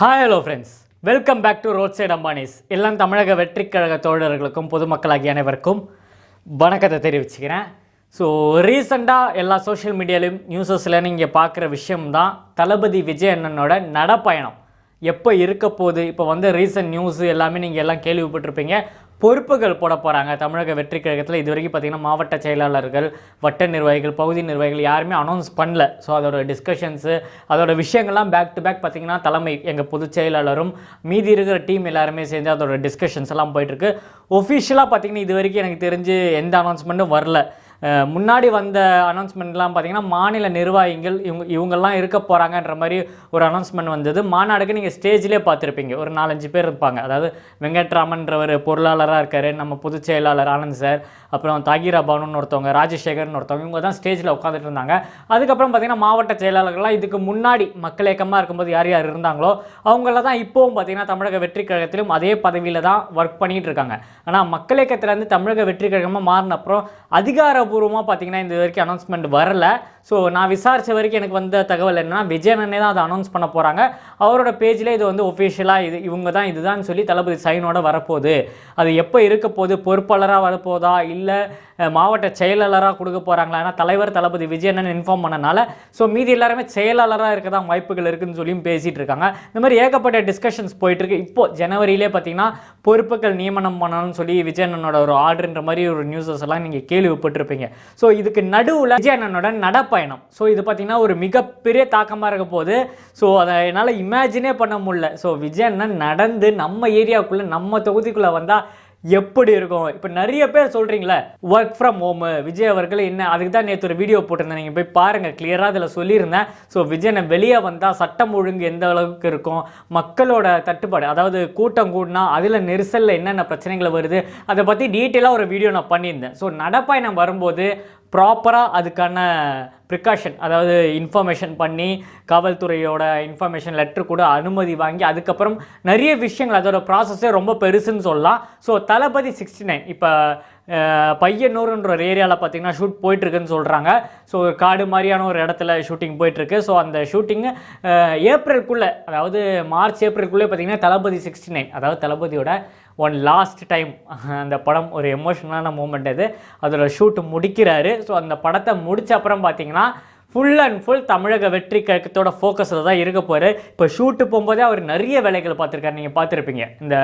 Hi hello friends welcome back to road side Ambanis எல்லாம் தமிழக வெற்றிக்கழக தோழர்களுக்கும் பொதுமக்களாகிய அனைவருக்கும் வணக்கத்தை தெரிவிச்சுக்கிறேன். ஸோ ரீசெண்டாக எல்லா சோஷியல் மீடியாலையும் நியூஸஸில் நீங்கள் பார்க்குற விஷயம்தான் தளபதி விஜய் அண்ணனோட நடப்பயணம். எப்போ இருக்க போகுது இப்போ வந்து ரீசன்ட் நியூஸ் எல்லாமே நீங்கள் எல்லாம் கேள்விப்பட்டிருப்பீங்க. பொறுப்புகள் போட போகிறாங்க தமிழக வெற்றி கழகத்தில் இது வரைக்கும் பார்த்தீங்கன்னா மாவட்ட செயலாளர்கள் வட்ட நிர்வாகிகள் பகுதி நிர்வாகிகள் யாருமே அனௌன்ஸ் பண்ணல. ஸோ அதோட டிஸ்கஷன்ஸு அதோட விஷயங்கள்லாம் பேக் டு பேக் பார்த்திங்கன்னா தலைமை எங்கள் பொதுச் செயலாளரும் மீதி இருக்கிற டீம் எல்லாருமே சேர்ந்து அதோட டிஸ்கஷன்ஸ் எல்லாம் போயிட்டுருக்கு ஒஃபிஷியலாக பார்த்திங்கன்னா இது வரைக்கும் எனக்கு தெரிஞ்சு எந்த அனௌன்ஸ்மெண்ட்டும் வரல. முன்னாடி வந்த அனௌன்ஸ்மெண்ட்லாம் பார்த்திங்கன்னா மாநில நிர்வாகிகள் இவங்க இவங்கெல்லாம் இருக்க போகிறாங்கன்ற மாதிரி ஒரு அனௌன்ஸ்மெண்ட் வந்தது. மாநாடுக்கு நீங்கள் ஸ்டேஜ்லேயே பார்த்துருப்பீங்க ஒரு நாலஞ்சு பேர் இருப்பாங்க. அதாவது வெங்கட்ராமன்றவர் பொருளாளராக இருக்கார். நம்ம பொதுச் செயலாளர் ஆனந்த் சார் அப்புறம் தாகிரா பானுன்னு ஒருத்தவங்க ராஜசேகர்னு ஒருத்தவங்க இவங்க தான் ஸ்டேஜில் உட்காந்துட்டு இருந்தாங்க. அதுக்கப்புறம் பார்த்திங்கன்னா மாவட்ட செயலாளர்கள்லாம் இதுக்கு முன்னாடி மக்கள் இயக்கமாக இருக்கும்போது யார் யார் இருந்தாங்களோ அவங்கள தான் இப்போவும் பார்த்தீங்கன்னா தமிழக வெற்றி கழகத்திலும் அதே பதவியில் தான் ஒர்க் பண்ணிகிட்டு இருக்காங்க. ஆனால் மக்கள் இயக்கத்திலேருந்து தமிழக வெற்றி கழகமாக மாறின அப்புறம் அதிகாரபூர்வமாக பார்த்தீங்கன்னா இந்த வரைக்கும் அனௌன்ஸ்மெண்ட் வரல. ஸோ நான் விசாரித்த வரைக்கும் எனக்கு வந்த தகவல் என்னென்னா விஜயனே தான் அதை அனௌன்ஸ் பண்ண போகிறாங்க அவரோட பேஜில் இது வந்து ஒஃபிஷியலாக இது இவங்க தான் இதுதான் சொல்லி தளபதி சைனோட வரப்போகுது. அது எப்போ இருக்க போகுது பொறுப்பாளராக வரப்போதா இல்லை மாவட்ட செயலாளராக கொடுக்க போகிறாங்களா ஏன்னா தலைவர் தளபதி விஜயனன் இன்ஃபார்ம் பண்ணனால ஸோ மீதி எல்லாருமே செயலாளராக இருக்க தான் வாய்ப்புகள் இருக்குதுன்னு சொல்லியும் பேசிகிட்டு இருக்காங்க. இந்த மாதிரி ஏகப்பட்ட டிஸ்கஷன்ஸ் போயிட்டுருக்கு இப்போது ஜனவரியிலே பார்த்தீங்கன்னா பொறுப்புகள் நியமனம் பண்ணணும்னு சொல்லி விஜயனனோட ஒரு ஆர்டர்ன்ற மாதிரி ஒரு நியூஸஸ் எல்லாம் நீங்கள் கேள்விப்பட்டிருப்பீங்க. ஸோ இதுக்கு நடுவில் விஜயனனோட நடப்பயணம். ஸோ இது பார்த்தீங்கன்னா ஒரு மிகப்பெரிய தாக்கமாக இருக்க போது ஸோ அதை என்னால் இமேஜினே பண்ண முடியல. ஸோ விஜய் அண்ணன் நடந்து நம்ம ஏரியாவுக்குள்ளே நம்ம தொகுதிக்குள்ளே வந்தால் எப்படி இருக்கும்? இப்போ நிறைய பேர் சொல்கிறீங்களே ஒர்க் ஃப்ரம் ஹோம் விஜய் அவர்கள் என்ன அதுக்கு தான் நேற்று ஒரு வீடியோ போட்டிருந்தேன். நீங்கள் போய் பாருங்கள் கிளியராக அதில் சொல்லியிருந்தேன். ஸோ விஜயனை வெளியே வந்தால் சட்டம் ஒழுங்கு எந்த அளவுக்கு இருக்கும்? மக்களோட தட்டுப்பாடு அதாவது கூட்டம் கூடினா அதில் நெரிசலில் என்னென்ன பிரச்சனைகள் வருது? அதை பற்றி டீட்டெயிலாக ஒரு வீடியோ நான் பண்ணியிருந்தேன். ஸோ நடப்பயணம் வரும்போது ப்ராப்பராக அதுக்கான ப்ரிகாஷன் அதாவது இன்ஃபர்மேஷன் பண்ணி காவல்துறையோட இன்ஃபர்மேஷன் லெட்டர் கூட அனுமதி வாங்கி அதுக்கப்புறம் நிறைய விஷயங்கள் அதோட ப்ராசஸே ரொம்ப பெருசுன்னு சொல்லலாம். ஸோ தளபதி சிக்ஸ்டி நைன் இப்போ பையனூருன்ற ஒரு ஏரியாவில் பார்த்தீங்கன்னா ஷூட் போயிட்டுருக்குன்னு சொல்கிறாங்க ஸோ ஒரு காடு மாதிரியான ஒரு இடத்துல ஷூட்டிங் போயிட்டுருக்கு. ஸோ அந்த ஷூட்டிங்கு ஏப்ரல்குள்ளே அதாவது மார்ச் ஏப்ரல்குள்ளே பார்த்தீங்கன்னா தளபதி சிக்ஸ்டி நைன் அதாவது தளபதியோட ஒன் லாஸ்ட் டைம் அந்த படம் ஒரு எமோஷனலான மூமெண்ட் அது. அதோட ஷூட் முடிக்கிறாரு. ஸோ அந்த படத்தை முடித்த அப்புறம் பார்த்தீங்கன்னா ஃபுல் அண்ட் ஃபுல் தமிழக வெற்றி கழகத்தோட ஃபோக்கஸில் தான் இருக்க போகிறார் இப்போ ஷூட்டு போகும்போதே அவர் நிறைய வேலைகள் பார்த்துருக்காரு. நீங்கள் பார்த்துருப்பீங்க. இந்த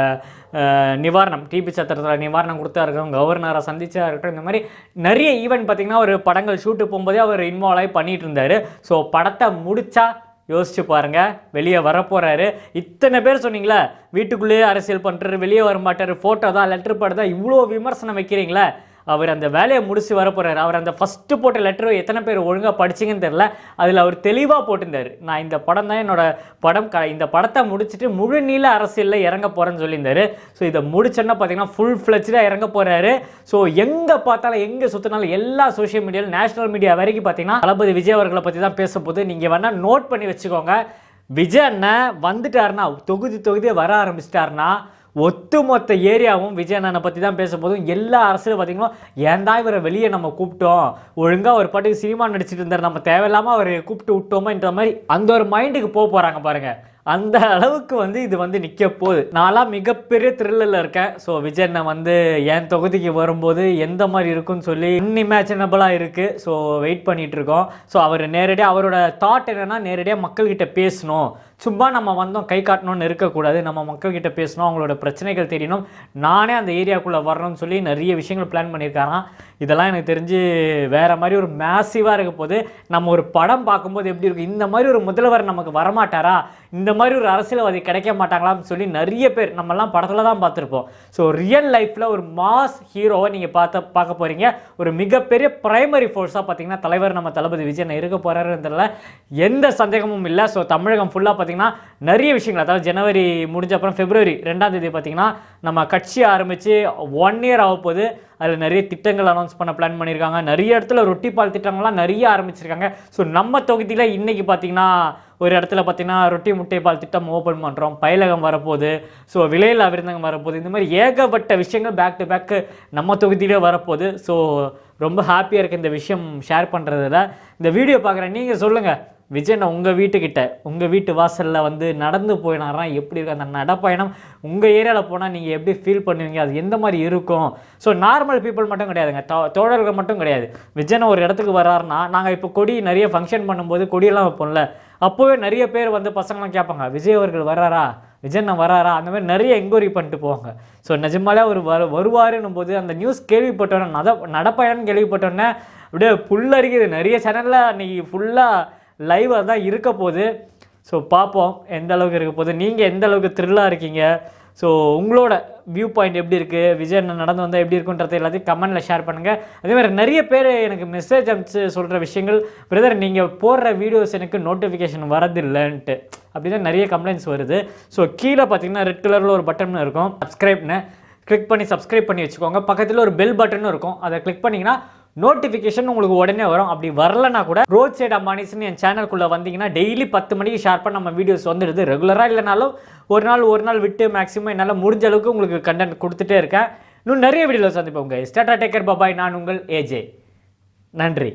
நிவாரணம் டிபி சத்திரத்தில் நிவாரணம் கொடுத்தா இருக்கட்டும் கவர்னரை சந்திச்சா இருக்கட்டும் இந்த மாதிரி நிறைய ஈவெண்ட் பார்த்தீங்கன்னா ஒரு படங்கள் ஷூட்டு போகும்போதே அவர் இன்வால்வ் ஆகி பண்ணிகிட்டு இருந்தார். ஸோ படத்தை முடித்தா யோசிச்சு பாருங்கள் வெளியே வரப்போகிறாரு இத்தனை பேர் சொன்னீங்களே வீட்டுக்குள்ளேயே அரசியல் பண்ணுறாரு வெளியே வர மாட்டார் ஃபோட்டோ தான் லெட்டர் பாடு தான் இவ்வளோ விமர்சனம் வைக்கிறீங்களே. அவர் அந்த வேலையை முடிச்சு வரப்போறாரு. அவர் அந்த ஃபஸ்ட்டு போட்ட லெட்டர் எத்தனை பேர் ஒழுங்காக படிச்சிங்கன்னு தெரில அதில் அவர் தெளிவாக போட்டிருந்தார். நான் இந்த படம் தான் என்னோட படம் க இந்த படத்தை முடிச்சுட்டு முழு நீள அரசியலில் இறங்க போகிறேன்னு சொல்லியிருந்தார். ஸோ இதை முடிச்சோன்னா பார்த்தீங்கன்னா ஃபுல் ஃப்ளெஜ்டாக இறங்க போகிறாரு ஸோ எங்கே பார்த்தாலும் எங்கே சுற்றினாலும் எல்லா சோஷியல் மீடியாவில் நேஷனல் மீடியா வரைக்கும் பார்த்தீங்கன்னா தளபதி விஜய் அவர்களை பற்றி தான் பேசும்போது நீங்கள் வேணால் நோட் பண்ணி வச்சுக்கோங்க. விஜய் அண்ணன் வந்துட்டாருன்னா தொகுதி தொகுதியே வர ஆரம்பிச்சிட்டாருன்னா ஒட்டுமொத்த ஏரியாவும் விஜய் அண்ணனை பற்றி தான் பேச போதும் எல்லா அரசியலும் பார்த்தீங்கன்னா ஏன் தான் இவரை வெளியே நம்ம கூப்பிட்டோம்? ஒழுங்காக ஒரு பாட்டுக்கு சினிமா நடிச்சிட்டு இருந்தார். நம்ம தேவையில்லாமல் அவரை கூப்பிட்டு விட்டோமோன்ற மாதிரி அந்த ஒரு மைண்டுக்கு போக போகிறாங்க பாருங்கள் அந்த அளவுக்கு வந்து இது வந்து நிற்க போகுது. நான்லாம் மிகப்பெரிய த்ரில்லில் இருக்கேன். ஸோ விஜய் அண்ணன் வந்து என் தொகுதிக்கு வரும்போது எந்த மாதிரி இருக்குன்னு சொல்லி அன்இமேஜினபிளாக இருக்குது ஸோ வெயிட் பண்ணிகிட்ருக்கோம் ஸோ அவர் நேரடியாக அவரோட தாட் என்னென்னா நேரடியாக மக்கள்கிட்ட பேசணும். சும்மா நம்ம வந்தோம் கை காட்டணும்னு இருக்கக்கூடாது. நம்ம மக்கள்கிட்ட பேசணும் அவங்களோட பிரச்சனைகள் தெரியணும். நானே அந்த ஏரியாக்குள்ளே வரணும்னு சொல்லி நிறைய விஷயங்கள் பிளான் பண்ணியிருக்காராம். இதெல்லாம் எனக்கு தெரிஞ்சு வேறு மாதிரி ஒரு மேசிவாக இருக்க போது நம்ம ஒரு படம் பார்க்கும்போது எப்படி இருக்கும்? இந்த மாதிரி ஒரு முதல்வர் நமக்கு வரமாட்டாரா? இந்த மாதிரி ஒரு அரசியல்வாதி கிடைக்க மாட்டாங்களான்னு சொல்லி நிறைய பேர் நம்மலாம் படத்தில் தான் பார்த்துருப்போம். ஸோ ரியல் லைஃப்பில் ஒரு மாஸ் ஹீரோவை நீங்கள் பார்த்த பார்க்க போகிறீங்க ஒரு மிகப்பெரிய பிரைமரி ஃபோர்ஸாக பார்த்தீங்கன்னா தலைவர் நம்ம தளபதி விஜயன் இருக்க போகிறாருன்றதுல எந்த சந்தேகமும் இல்லை. ஸோ தமிழகம் ஃபுல்லாக பார்த்தீங்கன்னா நிறைய விஷயங்கள். அதாவது ஜனவரி முடிஞ்ச அப்புறம் பிப்ரவரி ரெண்டாம் தேதி பார்த்தீங்கன்னா நம்ம கட்சி ஆரம்பித்து ஒன் இயர் ஆக போது அதில் நிறைய திட்டங்கள் அனௌன்ஸ் பண்ண பிளான் பண்ணியிருக்காங்க நிறைய இடத்துல ரொட்டி பால் திட்டங்கள்லாம் நிறைய ஆரம்பிச்சிருக்காங்க. ஸோ நம்ம தொகுதியில் இன்றைக்கி பார்த்தீங்கன்னா ஒரு இடத்துல பார்த்தீங்கன்னா ரொட்டி முட்டை பால் திட்டம் ஓப்பன் பண்ணுறோம் பயிலகம் வரப்போகுது. ஸோ விலையில்லா விருந்தகம் வரப்போகுது. இந்த மாதிரி ஏகப்பட்ட விஷயங்கள் பேக் டு பேக்கு நம்ம தொகுதியிலே வரப்போகுது. ஸோ ரொம்ப ஹாப்பியாக இருக்குது இந்த விஷயம் ஷேர் பண்ணுறதுல இந்த வீடியோ பார்க்குறேன். நீங்கள் சொல்லுங்கள் விஜய் உங்கள் வீட்டுக்கிட்ட உங்கள் வீட்டு வாசலில் வந்து நடந்து போயினாராம் எப்படி இருக்கு அந்த நடப்பயணம்? உங்கள் ஏரியாவில் போனால் நீங்கள் எப்படி ஃபீல் பண்ணுவீங்க? அது எந்த மாதிரி இருக்கும்? ஸோ நார்மல் பீப்புள் மட்டும் கிடையாதுங்க. தோ- தோழர்கள் மட்டும் கிடையாது. விஜயன் ஒரு இடத்துக்கு வராருன்னா நாங்கள் இப்போ கொடி நிறைய ஃபங்க்ஷன் பண்ணும்போது கொடியெல்லாம் வைப்போம்ல. அப்போவே நிறைய பேர் வந்து பசங்களாம் கேட்பாங்க விஜய் அவர்கள் வராரா? விஜயண்ணா வராரா? அந்த மாதிரி நிறைய என்கொயரி பண்ணிட்டு போவாங்க. ஸோ நிஜமாலே அவர் வரு வருவாருன்னும் போது அந்த நியூஸ் கேள்விப்பட்டோன்னே நட நடப்பயணம் கேள்விப்பட்டோன்னே அப்படியே புல்லரிக்குது நிறைய சேனலில் அன்றைக்கி ஃபுல்லாக லைவாக தான் இருக்க போகுது. ஸோ பார்ப்போம் எந்த அளவுக்கு இருக்க போகுது. நீங்கள் எந்த அளவுக்கு த்ரில்லாக இருக்கீங்க? ஸோ உங்களோட வியூ பாயிண்ட் எப்படி இருக்குது விஜய் அண்ணன் நடந்து வந்தால் எப்படி இருக்குன்றது எல்லாத்தையும் கமெண்ட்டில் ஷேர் பண்ணுங்கள் அதே மாதிரி நிறைய பேர் எனக்கு மெசேஜ் அனுப்பிச்சு சொல்கிற விஷயங்கள். பிரதர் நீங்கள் போடுற வீடியோஸ் எனக்கு நோட்டிஃபிகேஷன் வரதில்லைன்ட்டு. அப்படி தான் நிறைய கம்ப்ளைண்ட்ஸ் வருது. ஸோ கீழே பார்த்தீங்கன்னா ரெட் கலரில் ஒரு பட்டன் இருக்கும். சப்ஸ்கிரைப்னு கிளிக் பண்ணி சப்ஸ்கிரைப் பண்ணி வச்சுக்கோங்க. பக்கத்தில் ஒரு பெல் பட்டனும் இருக்கும். அதை கிளிக் பண்ணிங்கன்னா நோட்டிஃபிகேஷன் உங்களுக்கு உடனே வரும். அப்படி வரலனா கூட ரோட் சைடு அம்பானிஸ்னு என் சேனலுக்குள்ளே வந்தீங்கன்னா டெய்லி பத்து மணிக்கு ஷார்ப்பாக நம்ம வீடியோஸ் வந்துடுது. ரெகுலராக இல்லைனாலும் ஒரு நாள் ஒரு நாள் விட்டு மேக்ஸிமம் என்னால் முடிஞ்ச அளவுக்கு உங்களுக்கு கண்டென்ட் கொடுத்துட்டே இருக்கேன். இன்னும் நிறைய வீடியோவில் சந்திப்போம் உங்கள் ஸ்டேட்டா டேக்கர் பாபாய் நான் உங்கள் ஏஜே நன்றி.